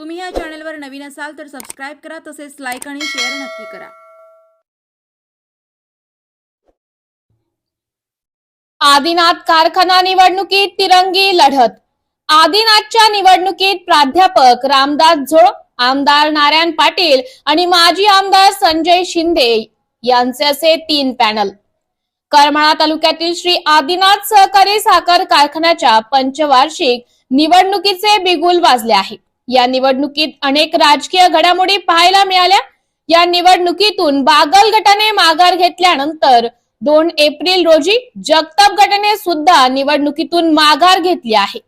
तुम्ही या चॅनलवर नवीन असाल तर सबस्क्राईब करा तसेच लाईक आणि शेअर नक्की करा. आदिनाथ कारखाना निवडणुकीत तिरंगी लढत. आदिनाथच्या निवडणुकीत प्राध्यापक रामदास झोळ आमदार नारायण पाटील आणि माजी आमदार संजय शिंदे यांचे असे तीन पॅनल. करमाळा तालुक्यातील श्री आदिनाथ सहकारी साखर कारखान्याच्या पंचवार्षिक निवडणुकीचे बिगुल वाजले आहे. या निवडणुकीत अनेक राजकीय घडामोडी पाहायला मिळाल्या. या निवडणुकीतून बागल गटाने माघार घेतल्यानंतर दोन एप्रिल रोजी जगताप गटाने सुद्धा निवडणुकीतून माघार घेतली आहे.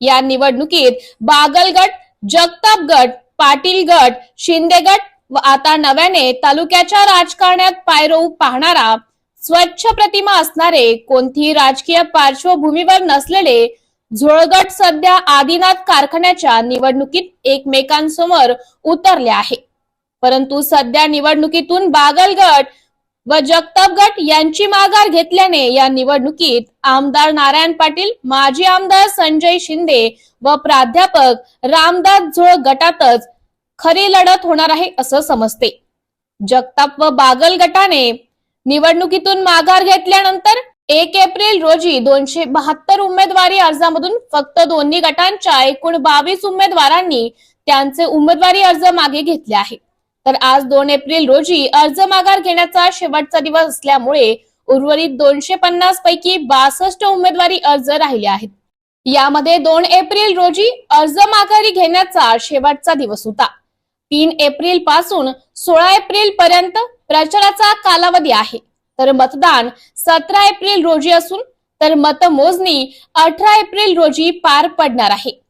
या निवडणुकीत बागल गट जगताप गट पाटील गट शिंदे गट व आता नव्याने तालुक्याच्या राजकारणात पायरोव पाहणारा स्वच्छ प्रतिमा असणारे कोणतीही राजकीय पार्श्वभूमीवर नसलेले झोळगट सध्या आदिनाथ कारखान्याच्या निवडणुकीत एकमेकांसमोर उतरले आहे. परंतु सध्या निवडणुकीतून बागलगट व जगतापगट यांची माघार घेतल्याने या निवडणुकीत आमदार नारायण पाटील माजी आमदार संजय शिंदे व प्राध्यापक रामदास झोळ गटातच खरी लढत होणार आहे असं समजते. जगताप व बागल गटाने निवडणुकीतून माघार घेतल्यानंतर एक एप्रिल रोजी दोनशे बहात्तर उमेदवारी अर्जामधून फक्त दोन्ही गटांच्या एकूण बावीस उमेदवारांनी त्यांचे उमेदवारी अर्ज मागे घेतले आहे तर आज दोन एप्रिल रोजी अर्ज माघार घेण्याचा शेवटचा दिवस असल्यामुळे उर्वरित दोनशे पन्नास पैकी बासष्ट उमेदवारी अर्ज राहिले आहेत. यामध्ये दोन एप्रिल रोजी अर्ज माघारी घेण्याचा शेवटचा दिवस होता. तीन एप्रिलपासून सोळा एप्रिल पर्यंत प्रचाराचा कालावधी आहे. तर मतदान सतरा एप्रिल रोजी असून तर मतमोजणी अठरा एप्रिल रोजी पार पडणार आहे.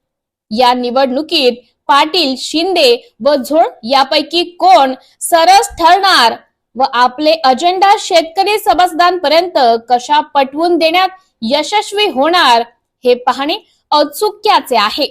या निवडणुकीत पाटील शिंदे व झोळ यापैकी कोण सरस ठरणार व आपले अजेंडा शेतकरी सभासदांपर्यंत कशा पटवून देण्यात यशस्वी होणार हे पाहणे औत्सुक्याचे आहे.